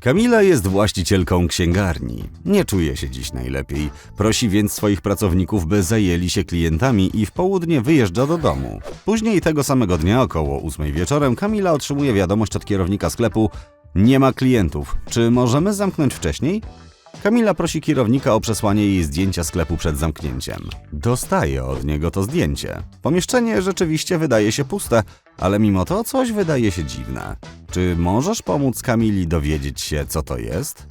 Kamila jest właścicielką księgarni. Nie czuje się dziś najlepiej. Prosi więc swoich pracowników, by zajęli się klientami i w południe wyjeżdża do domu. Później tego samego dnia, około 8 wieczorem, Kamila otrzymuje wiadomość od kierownika sklepu: Nie ma klientów. Czy możemy zamknąć wcześniej? Kamila prosi kierownika o przesłanie jej zdjęcia sklepu przed zamknięciem. Dostaje od niego to zdjęcie. Pomieszczenie rzeczywiście wydaje się puste, ale mimo to coś wydaje się dziwne. Czy możesz pomóc Kamili dowiedzieć się, co to jest?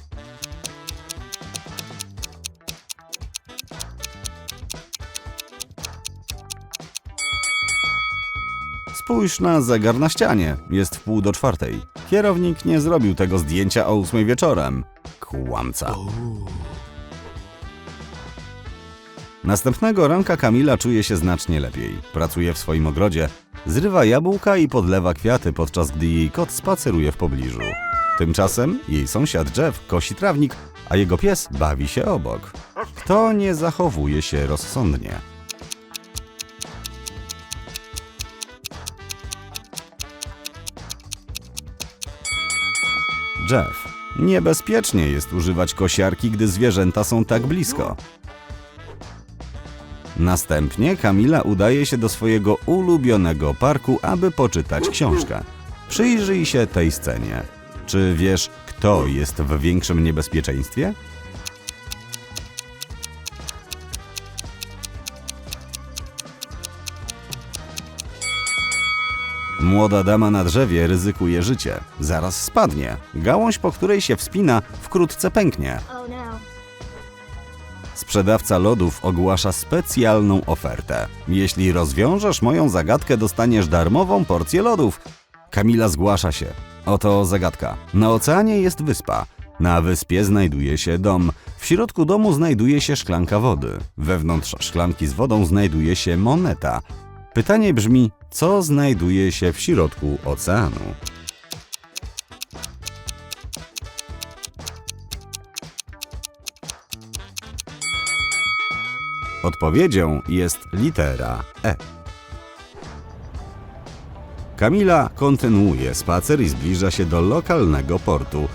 Spójrz na zegar na ścianie. Jest w pół do czwartej. Kierownik nie zrobił tego zdjęcia o ósmej wieczorem. Kłamca. Następnego ranka Kamila czuje się znacznie lepiej. Pracuje w swoim ogrodzie, zrywa jabłka i podlewa kwiaty, podczas gdy jej kot spaceruje w pobliżu. Tymczasem jej sąsiad Jeff kosi trawnik, a jego pies bawi się obok. Kto nie zachowuje się rozsądnie? Jeff. Niebezpiecznie jest używać kosiarki, gdy zwierzęta są tak blisko. Następnie Kamila udaje się do swojego ulubionego parku, aby poczytać książkę. Przyjrzyj się tej scenie. Czy wiesz, kto jest w większym niebezpieczeństwie? Młoda dama na drzewie ryzykuje życie. Zaraz spadnie. Gałąź, po której się wspina, wkrótce pęknie. Sprzedawca lodów ogłasza specjalną ofertę. Jeśli rozwiążesz moją zagadkę, dostaniesz darmową porcję lodów. Kamila zgłasza się. Oto zagadka. Na oceanie jest wyspa. Na wyspie znajduje się dom. W środku domu znajduje się szklanka wody. Wewnątrz szklanki z wodą znajduje się moneta. Pytanie brzmi, co znajduje się w środku oceanu? Odpowiedzią jest litera E. Kamila kontynuuje spacer i zbliża się do lokalnego portu.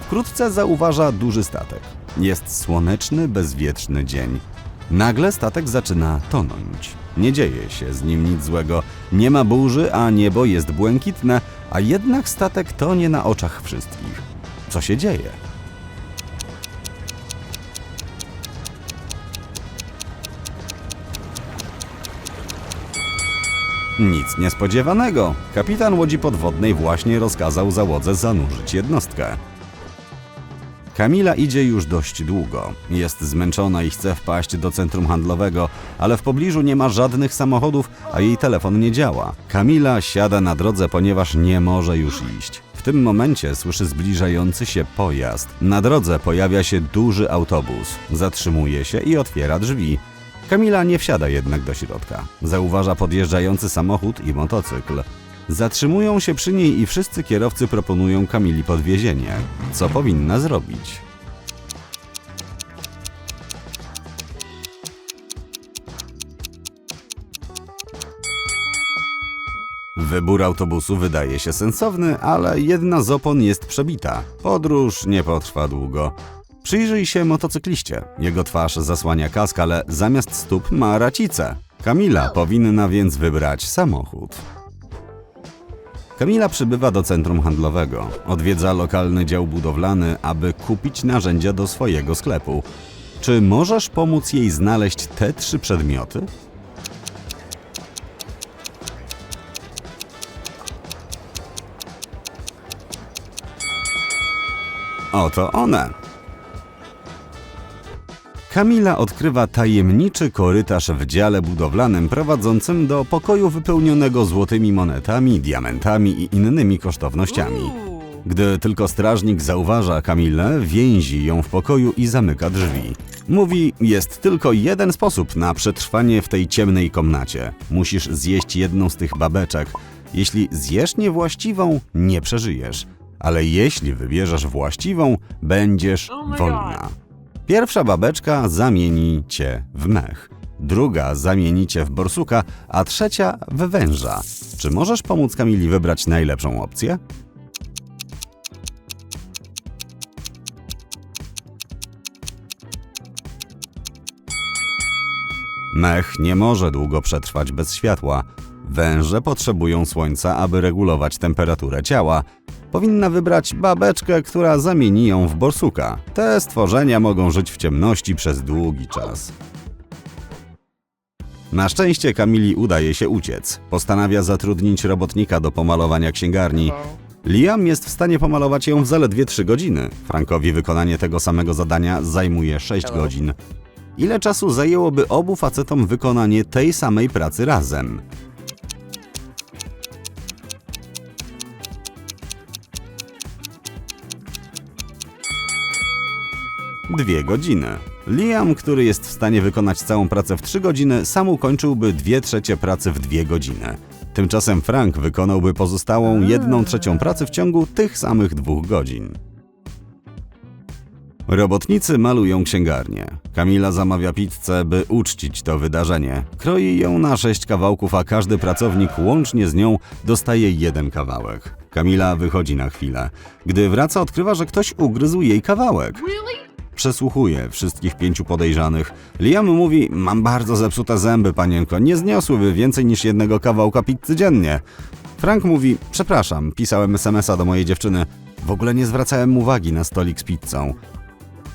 Wkrótce zauważa duży statek. Jest słoneczny, bezwietrzny dzień. Nagle statek zaczyna tonąć. Nie dzieje się z nim nic złego. Nie ma burzy, a niebo jest błękitne, a jednak statek tonie na oczach wszystkich. Co się dzieje? Nic niespodziewanego. Kapitan łodzi podwodnej właśnie rozkazał załodze zanurzyć jednostkę. Kamila idzie już dość długo. Jest zmęczona i chce wpaść do centrum handlowego, ale w pobliżu nie ma żadnych samochodów, a jej telefon nie działa. Kamila siada na drodze, ponieważ nie może już iść. W tym momencie słyszy zbliżający się pojazd. Na drodze pojawia się duży autobus. Zatrzymuje się i otwiera drzwi. Kamila nie wsiada jednak do środka. Zauważa podjeżdżający samochód i motocykl. Zatrzymują się przy niej i wszyscy kierowcy proponują Kamili podwiezienie. Co powinna zrobić? Wybór autobusu wydaje się sensowny, ale jedna z opon jest przebita. Podróż nie potrwa długo. Przyjrzyj się motocykliście. Jego twarz zasłania kask, ale zamiast stóp ma racicę. Kamila powinna więc wybrać samochód. Kamila przybywa do centrum handlowego. Odwiedza lokalny dział budowlany, aby kupić narzędzia do swojego sklepu. Czy możesz pomóc jej znaleźć te trzy przedmioty? Oto one. Kamila odkrywa tajemniczy korytarz w dziale budowlanym prowadzącym do pokoju wypełnionego złotymi monetami, diamentami i innymi kosztownościami. Gdy tylko strażnik zauważa Kamilę, więzi ją w pokoju i zamyka drzwi. Mówi, jest tylko jeden sposób na przetrwanie w tej ciemnej komnacie. Musisz zjeść jedną z tych babeczek. Jeśli zjesz niewłaściwą, nie przeżyjesz. Ale jeśli wybierzesz właściwą, będziesz wolna. Pierwsza babeczka zamieni cię w mech, druga zamieni cię w borsuka, a trzecia w węża. Czy możesz pomóc Kamili wybrać najlepszą opcję? Mech nie może długo przetrwać bez światła. Węże potrzebują słońca, aby regulować temperaturę ciała, Powinna wybrać babeczkę, która zamieni ją w borsuka. Te stworzenia mogą żyć w ciemności przez długi czas. Na szczęście Kamili udaje się uciec. Postanawia zatrudnić robotnika do pomalowania księgarni. Liam jest w stanie pomalować ją w zaledwie 3 godziny. Frankowi wykonanie tego samego zadania zajmuje 6 godzin. Ile czasu zajęłoby obu facetom wykonanie tej samej pracy razem? Dwie godziny. Liam, który jest w stanie wykonać całą pracę w 3 godziny, sam ukończyłby 2 trzecie pracy w 2 godziny. Tymczasem Frank wykonałby pozostałą 1 trzecią pracy w ciągu tych samych dwóch godzin. Robotnicy malują księgarnię. Kamila zamawia pizzę, by uczcić to wydarzenie. Kroi ją na sześć kawałków, a każdy pracownik łącznie z nią dostaje jeden kawałek. Kamila wychodzi na chwilę. Gdy wraca, odkrywa, że ktoś ugryzł jej kawałek. Przesłuchuje wszystkich pięciu podejrzanych. Liam mówi: Mam bardzo zepsute zęby, panienko, nie zniosłyby więcej niż jednego kawałka pizzy dziennie. Frank mówi: Przepraszam, pisałem SMS-a do mojej dziewczyny. W ogóle nie zwracałem uwagi na stolik z pizzą.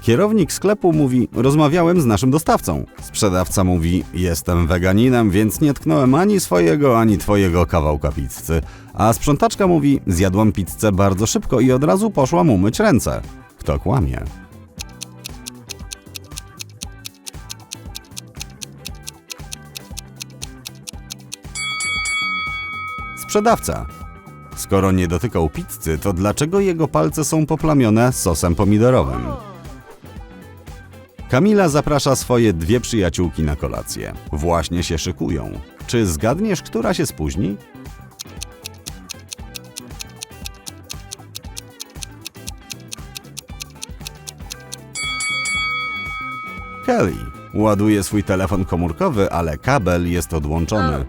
Kierownik sklepu mówi: Rozmawiałem z naszym dostawcą. Sprzedawca mówi: Jestem weganinem, więc nie tknąłem ani swojego, ani twojego kawałka pizzy. A sprzątaczka mówi: Zjadłam pizzę bardzo szybko i od razu poszłam umyć ręce. Kto kłamie? Sprzedawca. Skoro nie dotykał pizzy, to dlaczego jego palce są poplamione sosem pomidorowym? Kamila zaprasza swoje dwie przyjaciółki na kolację. Właśnie się szykują. Czy zgadniesz, która się spóźni? Kelly ładuje swój telefon komórkowy, ale kabel jest odłączony.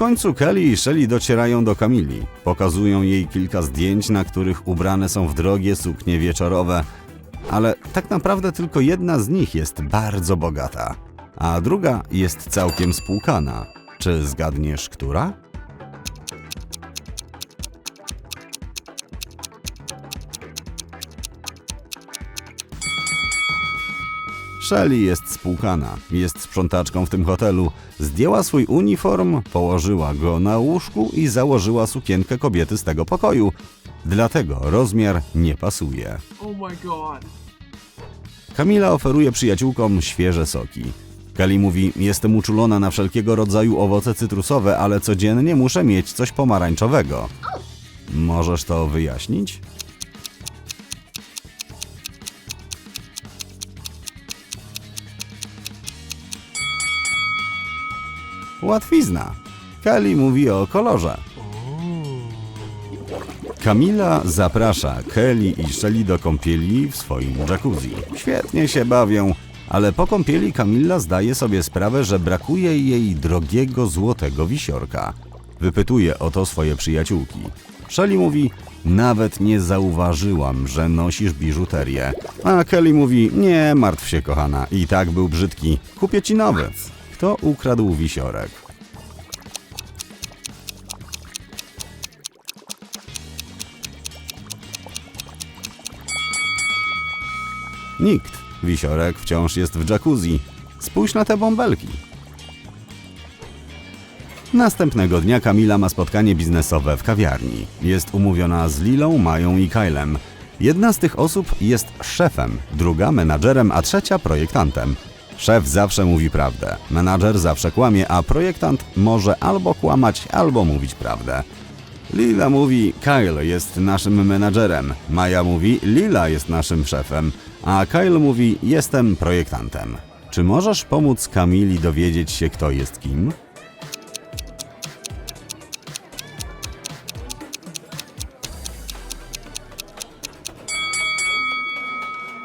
Końcu Kelly i Shelly docierają do Kamili. Pokazują jej kilka zdjęć, na których ubrane są w drogie suknie wieczorowe. Ale tak naprawdę tylko jedna z nich jest bardzo bogata, a druga jest całkiem spłukana. Czy zgadniesz, która? Shelly jest spłukana, jest sprzątaczką w tym hotelu. Zdjęła swój uniform, położyła go na łóżku i założyła sukienkę kobiety z tego pokoju. Dlatego rozmiar nie pasuje. Oh my god. Kamila oferuje przyjaciółkom świeże soki. Kali mówi: Jestem uczulona na wszelkiego rodzaju owoce cytrusowe, ale codziennie muszę mieć coś pomarańczowego. Możesz to wyjaśnić? Łatwizna. Kali mówi o kolorze. Kamila zaprasza Kelly i Shelly do kąpieli w swoim jacuzzi. Świetnie się bawią, ale po kąpieli Kamila zdaje sobie sprawę, że brakuje jej drogiego złotego wisiorka. Wypytuje o to swoje przyjaciółki. Shelly mówi, nawet nie zauważyłam, że nosisz biżuterię. A Kelly mówi, nie martw się kochana, i tak był brzydki, kupię ci nowy. Kto ukradł wisiorek? Nikt. Wisiorek wciąż jest w jacuzzi. Spójrz na te bąbelki. Następnego dnia Kamila ma spotkanie biznesowe w kawiarni. Jest umówiona z Lilą, Mają i Kylem. Jedna z tych osób jest szefem, druga menadżerem, a trzecia projektantem. Szef zawsze mówi prawdę, menadżer zawsze kłamie, a projektant może albo kłamać, albo mówić prawdę. Lila mówi, Kyle jest naszym menadżerem. Maja mówi, Lila jest naszym szefem. A Kyle mówi, jestem projektantem. Czy możesz pomóc Kamili dowiedzieć się, kto jest kim?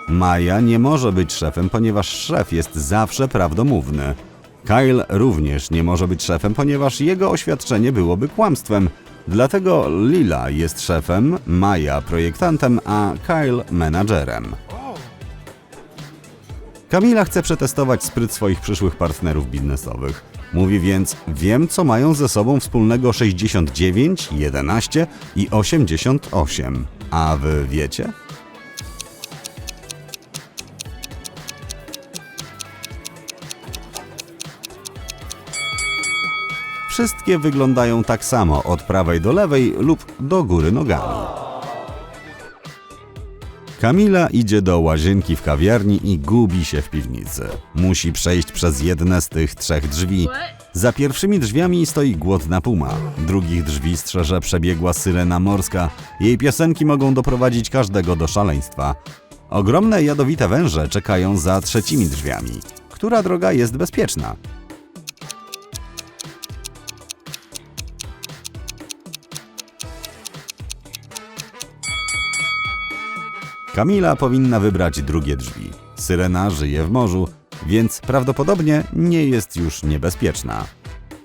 Maja nie może być szefem, ponieważ szef jest zawsze prawdomówny. Kyle również nie może być szefem, ponieważ jego oświadczenie byłoby kłamstwem. Dlatego Lila jest szefem, Maja projektantem, a Kyle menadżerem. Kamila chce przetestować spryt swoich przyszłych partnerów biznesowych. Mówi więc: Wiem, co mają ze sobą wspólnego 69, 11 i 88. A wy wiecie? Wszystkie wyglądają tak samo od prawej do lewej lub do góry nogami. Kamila idzie do łazienki w kawiarni i gubi się w piwnicy. Musi przejść przez jedne z tych trzech drzwi. Za pierwszymi drzwiami stoi głodna puma. Drugich drzwi strzeże przebiegła syrena morska. Jej piosenki mogą doprowadzić każdego do szaleństwa. Ogromne jadowite węże czekają za trzecimi drzwiami. Która droga jest bezpieczna? Kamila powinna wybrać drugie drzwi. Syrena żyje w morzu, więc prawdopodobnie nie jest już niebezpieczna.